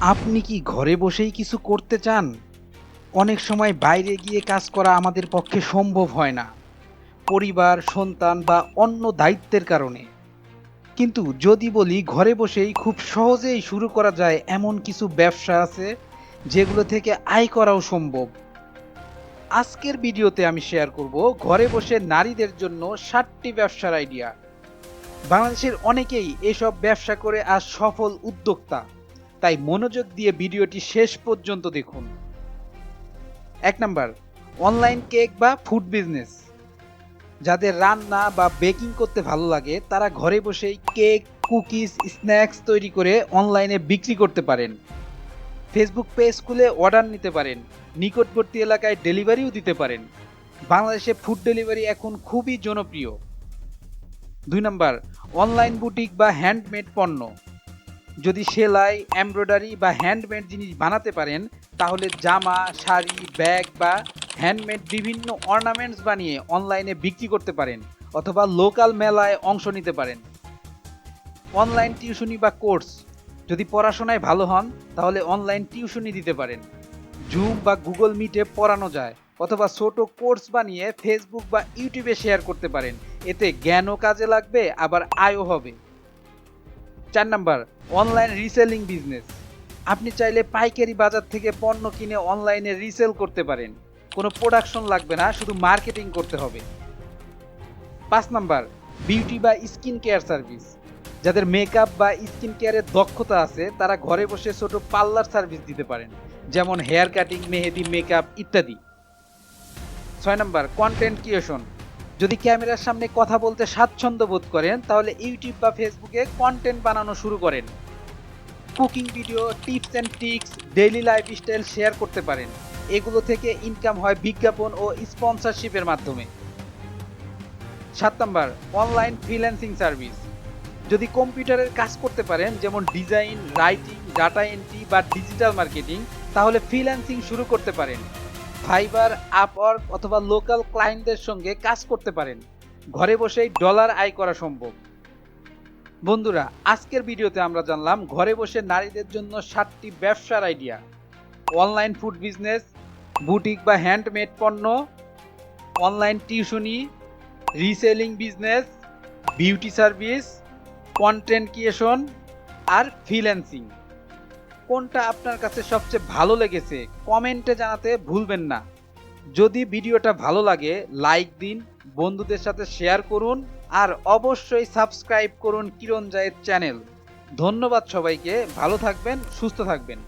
আপনি কি ঘরে বসেই কিছু করতে চান? অনেক সময় বাইরে গিয়ে কাজ করা আমাদের পক্ষে সম্ভব হয় না। পরিবার, সন্তান বা অন্য দায়িত্বের কারণে। কিন্তু যদি বলি ঘরে বসেই খুব সহজেই শুরু করা যায় এমন কিছু ব্যবসা আছে যেগুলো থেকে আয় করাও সম্ভব। আজকের ভিডিওতে আমি শেয়ার করব ঘরে বসে নারীদের জন্য ষাটটি ব্যবসার আইডিয়া। বাংলাদেশের অনেকেই এসব ব্যবসা করে আজ সফল উদ্যোক্তা। তাই মনোযোগ দিয়ে ভিডিওটি শেষ পর্যন্ত দেখুন। এক নাম্বার, অনলাইন কেক বা ফুড বিজনেস। যাদের রান্না বা বেকিং করতে ভালো লাগে, তারা ঘরে বসেই কেক, কুকিজ, স্ন্যাক্স তৈরি করে অনলাইনে বিক্রি করতে পারেন। ফেসবুক পেজ খুলে অর্ডার নিতে পারেন, নিকটবর্তী এলাকায় ডেলিভারিও দিতে পারেন। বাংলাদেশে ফুড ডেলিভারি এখন খুবই জনপ্রিয়। দুই নম্বর, অনলাইন বুটিক বা হ্যান্ডমেড পণ্য। যদি সেলাই, এমব্রয়ডারি বা হ্যান্ডমেড জিনিস বানাতে পারেন, তাহলে জামা, শাড়ি, ব্যাগ বা হ্যান্ডমেড বিভিন্ন অর্নামেন্টস বানিয়ে অনলাইনে বিক্রি করতে পারেন অথবা লোকাল মেলায় অংশ নিতে পারেন। অনলাইন টিউশনি বা কোর্স, যদি পড়াশোনায় ভালো হন, তাহলে অনলাইন টিউশনি দিতে পারেন। জুম বা গুগল মিটে পড়ানো যায় অথবা ছোট কোর্স বানিয়ে ফেসবুক বা ইউটিউবে শেয়ার করতে পারেন। এতে জ্ঞানও কাজে লাগবে, আবার আয়ও হবে। চার নাম্বার অনলাইন রিসেলিং বিজনেস আপনি চাইলে পাইকারি বাজার থেকে পণ্য কিনে অনলাইনে রিসেল করতে পারেন। কোনো প্রোডাকশন লাগবে না, শুধু মার্কেটিং করতে হবে। পাঁচ নাম্বার বিউটি বা স্কিন কেয়ার সার্ভিস যাদের মেকআপ বা স্কিন কেয়ারের দক্ষতা আছে, তারা ঘরে বসে ছোট পার্লার সার্ভিস দিতে পারেন, যেমন হেয়ার কাটিং মেহেদি মেকআপ ইত্যাদি। ছয় নাম্বার কন্টেন্ট ক্রিয়েশন যদি ক্যামেরার সামনে কথা বলতে স্বাচ্ছন্দ্য বোধ করেন, তাহলে ইউটিউব বা ফেসবুকে কন্টেন্ট বানানো শুরু করেন। Cooking video tips and tricks daily lifestyle share করতে পারেন। এগুলো থেকে ইনকাম হয় বিজ্ঞাপন ও স্পন্সরশিপের মাধ্যমে। সাত নম্বর অনলাইন ফ্রিল্যান্সিং সার্ভিস যদি কম্পিউটারের কাজ করতে পারেন, যেমন ডিজাইন রাইটিং ডাটা এন্ট্রি বা ডিজিটাল মার্কেটিং তাহলে ফ্রিল্যান্সিং শুরু করতে পারেন। ফাইবার আপওয়ার্ক অথবা লোকাল ক্লায়েন্টদের সঙ্গে কাজ করতে পারেন। ঘরে বসেই ডলার আয় করা সম্ভব। বন্ধুরা, আজকের ভিডিওতে আমরা জানলাম ঘরে বসে নারীদের জন্য সাতটি ব্যবসার idea. Online food business, boutique বা হ্যান্ডমেড পণ্য, অনলাইন টিউশনি, reselling business, beauty service, content creation আর ফ্রিল্যান্সিং। কোনটা আপনার কাছে সবচেয়ে ভালো লেগেছে, কমেন্টে জানাতে ভুলবেন না। যদি ভিডিওটা ভালো লাগে, লাইক দিন, বন্ধুদের সাথে শেয়ার করুন, আর অবশ্যই সাবস্ক্রাইব করুন কিরণ জায়েদ চ্যানেল। ধন্যবাদ সবাইকে, ভালো থাকবেন, সুস্থ থাকবেন।